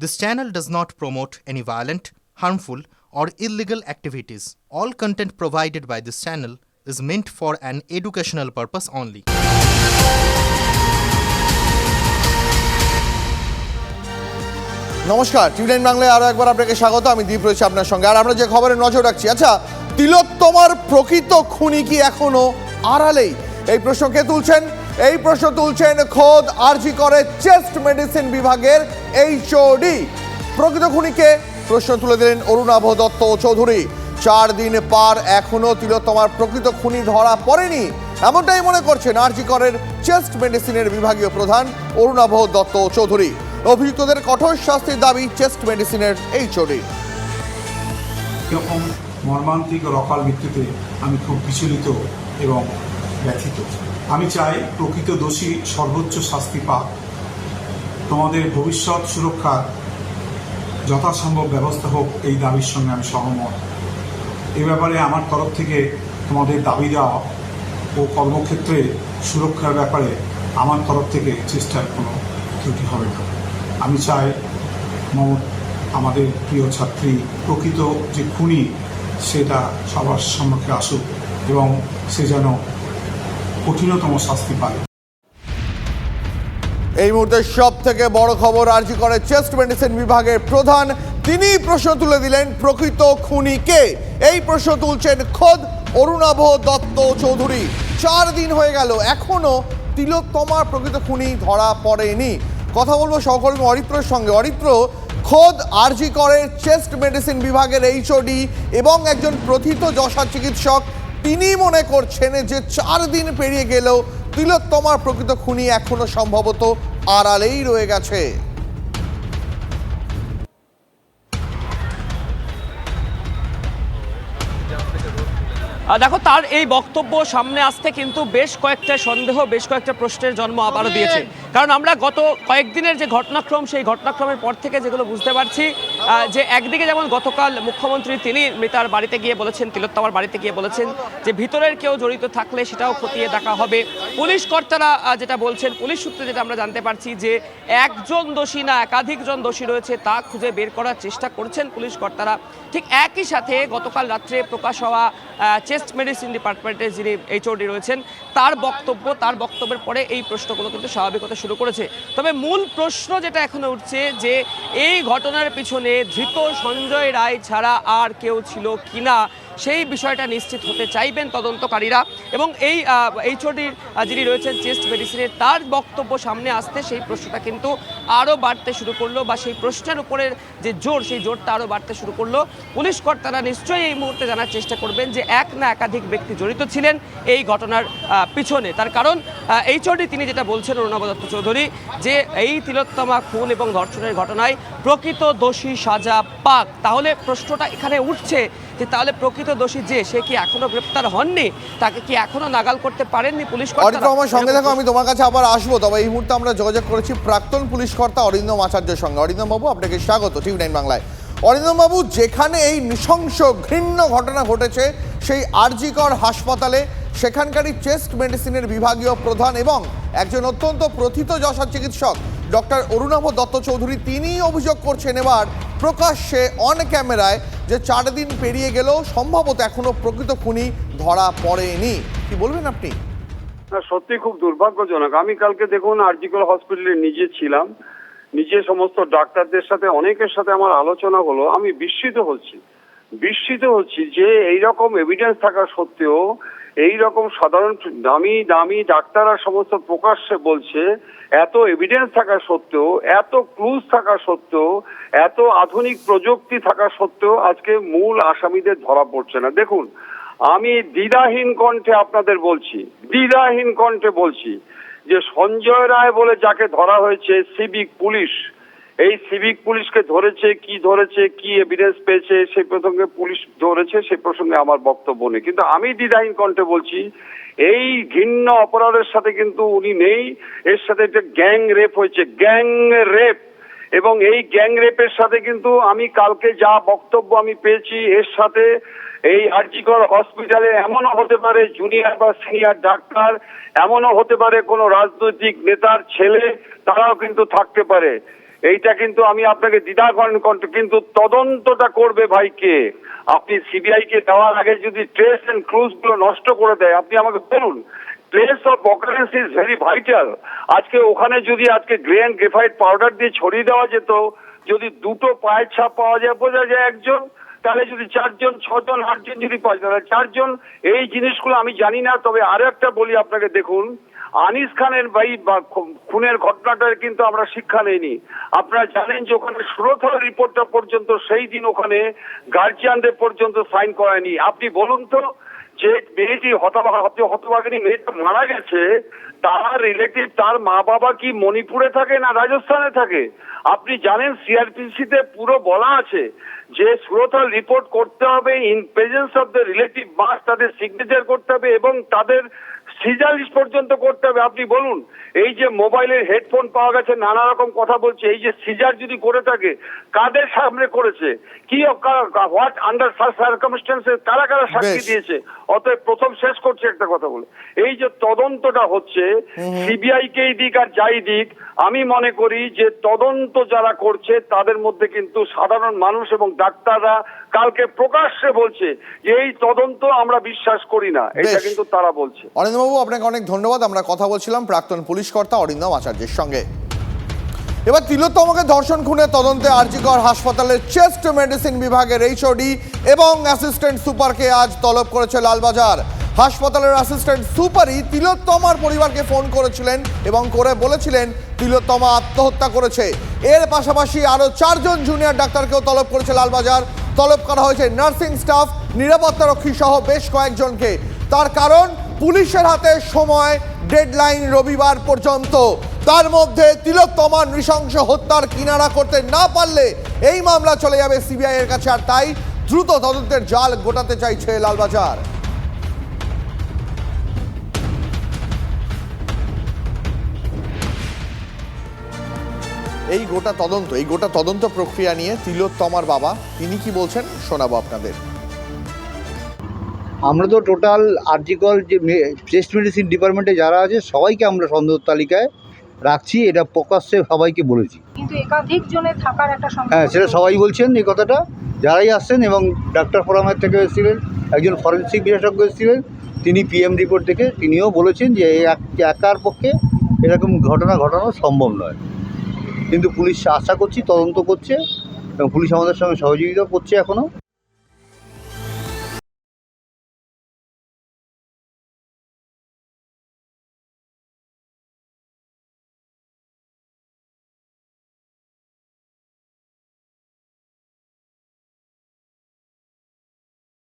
This channel does not promote any violent, harmful, or illegal activities. All content provided by this channel is meant for an educational purpose only. নমস্কার TV nine বাংলায় আরও একবার আপনাকে স্বাগত আমি দীপ রয়েছে আপনার সঙ্গে আর আমরা যে খবরে নজর রাখছি আচ্ছা তিলোত্তমার প্রকৃত খুনি কি এখনও আড়ালেই এই প্রশ্ন কে তুলছেন এই প্রশ্ন তুলছেন খোদ আরজি করে চেস্ট মেডিসিন বিভাগের এইচওডি প্রকৃত খুনিকে প্রশ্ন তুলে দিলেন অরুণাভ দত্ত চৌধুরী। চার দিন পার এখনও তিলোত্তমার প্রকৃত খুনি ধরা পড়েনি, এমনটাই মনে করছেন আরজি করের চেস্ট মেডিসিনের বিভাগীয় প্রধান অরুণাভ দত্ত চৌধুরী। অভিযুক্তদের কঠোর শাস্তির দাবি চেস্ট মেডিসিনের এই চোরি এরকম মর্মান্তিক ও অকাল মৃত্যুতে আমি খুব বিচলিত এবং ব্যথিত। আমি চাই প্রকৃত দোষী সর্বোচ্চ শাস্তি পাক। তোমাদের ভবিষ্যৎ সুরক্ষার যথাসম্ভব ব্যবস্থা হোক এই দাবির সঙ্গে আমি সহমত। এ ব্যাপারে আমার তরফ থেকে তোমাদের দাবি দেওয়া ও কর্মক্ষেত্রে সুরক্ষার ব্যাপারে আমার তরফ থেকে চেষ্টার কোনো ত্রুটি হবে না। আমি চাই মমত আমাদের প্রিয় ছাত্রী প্রকৃত যে খুনি, সেটা সবার সম্মুখে আসুক এবং সে যেন কঠিনতম শাস্তি পায় এই মুহূর্তে সব থেকে বড় খবর আরজি করে চেস্ট মেডিসিন বিভাগের প্রধান। তিনি প্রশ্ন তুলে দিলেন, প্রকৃত খুনি কে? এই প্রশ্ন তুলছেন খোদ অরুণাভ দত্ত চৌধুরী। চার দিন হয়ে গেল, এখনও তিলোত্তমার প্রকৃত খুনি ধরা পড়েনি। কথা বলব সহকর্মী অরিত্রের সঙ্গে। অরিত্র, খোদ আরজি করে চেস্ট মেডিসিন বিভাগের এইচওডি এবং একজন প্রথিত যশা চিকিৎসক। তিনি মনে করছেন যে চার দিন পেরিয়ে গেলেও তিলোত্তমার প্রকৃত খুনি এখনও সম্ভবত আড়ালেই রয়ে গেছে। দেখো তার এই বক্তব্য সামনে আসতে কিন্তু বেশ কয়েকটা সন্দেহ বেশ কয়েকটা প্রশ্নের জন্ম আবারও দিয়েছে। কারণ আমরা গত কয়েকদিনের যে ঘটনাক্রম, সেই ঘটনাক্রমের পর থেকে যেগুলো বুঝতে পারছি যে একদিকে যেমন গতকাল মুখ্যমন্ত্রী তিনি মৃতার বাড়িতে গিয়ে বলেছেন, তিলোত্তমার বাড়িতে গিয়ে বলেছেন যে ভিতরের কেউ জড়িত থাকলে সেটাও খতিয়ে দেখা হবে। পুলিশ কর্তারা যেটা বলছেন, পুলিশ সূত্রে যেটা আমরা জানতে পারছি যে একজন দোষী না, একাধিকজন দোষী রয়েছে, তা খুঁজে বের করার চেষ্টা করছেন পুলিশ কর্তারা। ঠিক একই সাথে গতকাল রাত্রে প্রকাশ হওয়া চেস্ট মেডিসিন ডিপার্টমেন্টের যিনি এইচওডি রয়েছেন, তার বক্তব্য, তার বক্তব্যের পরে এই প্রশ্নগুলো কিন্তু স্বাভাবিক হতে শুরু করেছে। তবে মূল প্রশ্ন যেটা এখনও উঠছে যে এই ঘটনার পিছনে ধৃত সঞ্জয় রায় ছাড়া আর কেউ ছিল কিনা সেই বিষয়টা নিশ্চিত হতে চাইবেন তদন্তকারীরা। এবং এই এইচওডির যিনি রয়েছেন, চেস্ট মেডিসিনের তার বক্তব্য সামনে আসতে সেই প্রশ্নটা কিন্তু আরও বাড়তে শুরু করল বা সেই প্রশ্নের উপরের যে জোর, সেই জোরটা আরও বাড়তে শুরু করল। পুলিশ কর্তারা নিশ্চয়ই এই মুহূর্তে জানার চেষ্টা করবেন যে এক না একাধিক ব্যক্তি জড়িত ছিলেন এই ঘটনার পিছনে। তার কারণ এইচওডি তিনি যেটা বলছেন অরুণাভ দত্ত চৌধুরী, যে এই তিলোত্তমা খুন এবং ধর্ষণের ঘটনায় প্রকৃত দোষী সাজা পাক। তাহলে প্রশ্নটা এখানে উঠছে যে তাহলে প্রকৃত দোষী যে, সে কি এখনও গ্রেপ্তার হননি? তাকে কি এখনও নাগাল করতে পারেননি পুলিশ কর্তারা? আমার সঙ্গে দেখো, আমি তোমার কাছে আবার আসব। তবে এই মুহূর্তে আমরা যোগাযোগ করেছি প্রাক্তন পুলিশ কর্তা অরিন্দম আচার্যের সঙ্গে। অরিন্দম বাবু, আপনাকে স্বাগত টিভি নাইন বাংলায়। অরিন্দম বাবু, যেখানে এই নৃশংস, ঘৃণ্য ঘটনা ঘটেছে, সেই আরজিকর হাসপাতালে, সেখানকারই চেস্ট মেডিসিনের বিভাগীয় প্রধান এবং একজন অত্যন্ত প্রথিত যশা চিকিৎসক, ডক্টর অরুণাভ দত্ত চৌধুরী তিনি অভিযোগ করছেন এবার প্রকাশ্যে অন ক্যামেরায় যে চার দিন পেরিয়ে গেলেও সম্ভবত এখনও প্রকৃত খুনি ধরা পড়েনি। কি বলবেন আপনি? সত্যি খুব দুর্ভাগ্যজনক। আমি কালকে দেখুন আরজিকল হসপিটালে নিজে ছিলাম। নিজে সমস্ত ডাক্তারদের সাথে, অনেকের সাথে আমার আলোচনা হলো। আমি বিস্মিত হচ্ছি। বিস্মিত হচ্ছি যে এইরকম এভিডেন্স থাকা সত্ত্বেও এই রকম সাধারণ দামি দামি ডাক্তাররা সমস্ত প্রকাশ্যে বলছে, এত এভিডেন্স থাকা সত্ত্বেও, এত ক্লুজ থাকা সত্ত্বেও, এত আধুনিক প্রযুক্তি থাকা সত্ত্বেও আজকে মূল আসামিদের ধরা পড়ছে না। দেখুন, আমি দ্বিধাহীন কণ্ঠে আপনাদের বলছি, দ্বিধাহীন কণ্ঠে বলছি যে সঞ্জয় রায় বলে যাকে ধরা হয়েছে সিভিক পুলিশ এই সিভিক পুলিশকে ধরেছে, কি ধরেছে, কি এভিডেন্স পেয়েছে সেই প্রসঙ্গে পুলিশ ধরেছে সেই প্রসঙ্গে আমার বক্তব্য নেই। কিন্তু আমি দ্বিধাহীন কণ্ঠে বলছি, এই ঘৃণ্য অপরাধের সাথে কিন্তু উনি নেই। এর সাথে একটা গ্যাং রেপ হয়েছে গ্যাং রেপ এবং এই গ্যাং রেপের সাথে কিন্তু আমি কালকে যা বক্তব্য আমি পেয়েছি, এর সাথে এই আর্জিকর হসপিটালে এমনও হতে পারে জুনিয়র বা সিনিয়র ডাক্তার এমনও হতে পারে কোনো রাজনৈতিক নেতার ছেলে, তারাও কিন্তু থাকতে পারে। এইটা কিন্তু আমি আপনাকে দ্বিধা করেন কিন্তু তদন্তটা করবে ভাইকে আপনি সিবিআই কে দেওয়ার আগে যদি ট্রেস এন্ড ক্রুজগুলো নষ্ট করে দেয়, আপনি আমাকে বলুন। Place of occurrence is very vital আজকে ওখানে যদি আজকে গ্রে অ্যান্ড গ্রেফাইট পাউডার দিয়ে ছড়িয়ে দেওয়া যেত, যদি দুটো পায়ের ছাপ পাওয়া যায়, বোঝা যায় একজন। তাহলে যদি চারজন, ছজন, আটজন যদি পাওয়া যায় চারজন, এই জিনিসগুলো আমি জানি না, তবে আরও একটা বলি আপনাকে দেখুন। আনিস খানের ভাই খুনের ঘটনাটার কিন্তু আমরা শিক্ষা নেইনি। আপনারা জানেন যে ওখানে সুরথল রিপোর্টটা পর্যন্ত সেই দিন ওখানে গার্জিয়ানদের পর্যন্ত সাইন করায়নি। আপনি বলুন তো যে মেয়েটি হতভা- হত- হতভাগিনী মেয়েটা মারা গেছে তার রিলেটিভ তার মা বাবা কি মণিপুরে থাকে না রাজস্থানে থাকে? আপনি জানেন সিআরপিসি তে পুরো বলা আছে যে সুরতাল রিপোর্ট করতে হবে in presence of the relative মাস তাদের সিগনেচার করতে হবে এবং তাদের সিজার লিস্ট পর্যন্ত করতে হবে। আপনি বলুন এই যে মোবাইলের হেডফোন পাওয়া গেছে নানা রকম কথা বলছে এই যে সিজার যদি করে থাকে কাদের সামনে করেছে? কি হোয়াট আন্ডার সার্কামস্টেন্সে কারা কারা সাক্ষী দিয়েছে? অতএব প্রথম শেষ করছে একটা কথা বলে। এই যে তদন্তটা হচ্ছে সিবিআই কেই দিক আর যাই দিক আমি মনে করি যে তদন্ত যারা করছে তাদের মধ্যে কিন্তু সাধারণ মানুষ এবং ডাক্তাররা কালকে প্রকাশ্যে বলছে যে এই তদন্ত আমরা বিশ্বাস করি না। এটা কিন্তু তারা বলছে। অরিন্দমবাবু আপনাকে অনেক ধন্যবাদ। আমরা কথা বলছিলাম প্রাক্তন পুলিশ কর্তা অরিন্দম আচার্যের সঙ্গে। এবার তিলোত্তমকে ধর্ষণ খুনে তদন্তে আরজিকর হাসপাতালের চেস্ট মেডিসিন বিভাগের এইচওডি এবং অ্যাসিস্ট্যান্ট সুপারকে আজ তলব করেছে লালবাজার। হাসপাতালের অ্যাসিস্ট্যান্ট সুপারই তিলোত্তমার পরিবারকে ফোন করেছিলেন এবং করে বলেছিলেন, তিলোত্তমা আত্মহত্যা করেছে। এর পাশাপাশি আরও চারজন জুনিয়র ডাক্তারকেও তলব করেছে লালবাজার। তলব করা হয়েছে নার্সিং স্টাফ, নিরাপত্তারক্ষী সহ বেশ কয়েকজনকে। তার কারণ, পুলিশের হাতে সময়, ডেডলাইন রবিবার পর্যন্ত। তার মধ্যে তিলোত্তমা নৃশংস হত্যার কিনারা করতে না পারলে এই মামলা চলে যাবে সিবিআই এর কাছে। আর তাই দ্রুত তদন্তের জাল গোটাতে চাইছে লালবাজার। এই গোটা তদন্ত, এই গোটা তদন্ত প্রক্রিয়া নিয়ে তিলোত্তমার বাবা, তিনি কি বলছেন শোনাবো আপনাদের। আমরা তো টোটাল আর্টিকল যে চেস্ট মেডিসিন ডিপার্টমেন্টে যারা আছে, সবাইকে আমরা সন্দেহ তালিকায় রাখছি এটা প্রকাশ্যে সবাইকে বলেছি। কিন্তু একাধিক জনে থাকার একটা হ্যাঁ সেটা সবাই বলছেন এই কথাটা। যারাই আসছেন এবং ডাক্তার ফোরামের থেকে এসেছিলেন একজন ফরেন্সিক বিশেষজ্ঞ এসেছিলেন তিনি পিএম রিপোর্ট থেকে তিনিও বলেছেন যে একার পক্ষে এরকম ঘটনা ঘটানো সম্ভব নয়। কিন্তু পুলিশ আশা করছি তদন্ত করছে এবং পুলিশ আমাদের সঙ্গে সহযোগিতা করছে এখনও